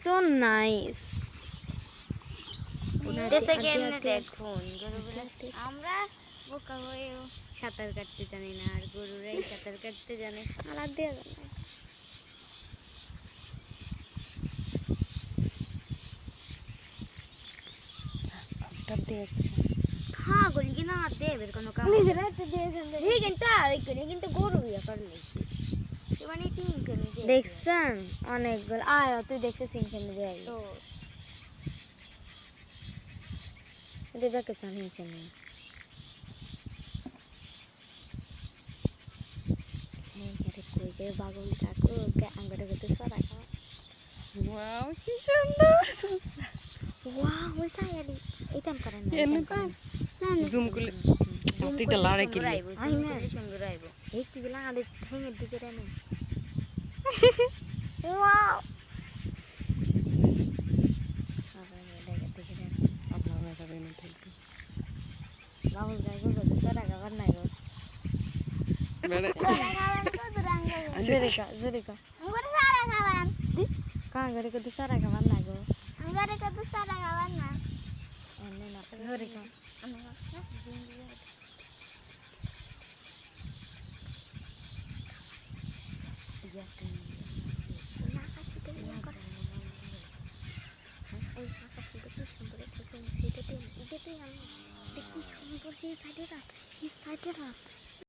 So nice দেশে দেখুন আমরা বোকা হয়েও সাঁতার কাটতে জানি না আর গরুরাই সাঁতার কাটতে জানে আলাদ কিন্তু কিন্তু গরু দেখছেন? অনেকগুলো। আয় তুই দেখছিস সিনখানে দিয়ে তো দেবে কে চান গে বাগল কাকু কে আঙ্গরে গতে সরা খাওয়া? ওয়াও কি সুন্দর। ওয়াও ওই সায়ালি এইটাম করেন না এনে এইটাম করেন। জুম করলে হাতিটা লাড়ে কি আই না। সুন্দর আইবো। এই তুই গেলা আলে দিকে রে না wow Anggarika tu sara kawan na go. Anggarika tu sara kawan na. Ane nak. Anggarika. Ane nak. jadi Tadi, tadi, tadi, tadi, tadi, tadi, tadi, tadi, tadi, tadi, tadi, tadi, tadi, tadi, tadi, tadi, tadi,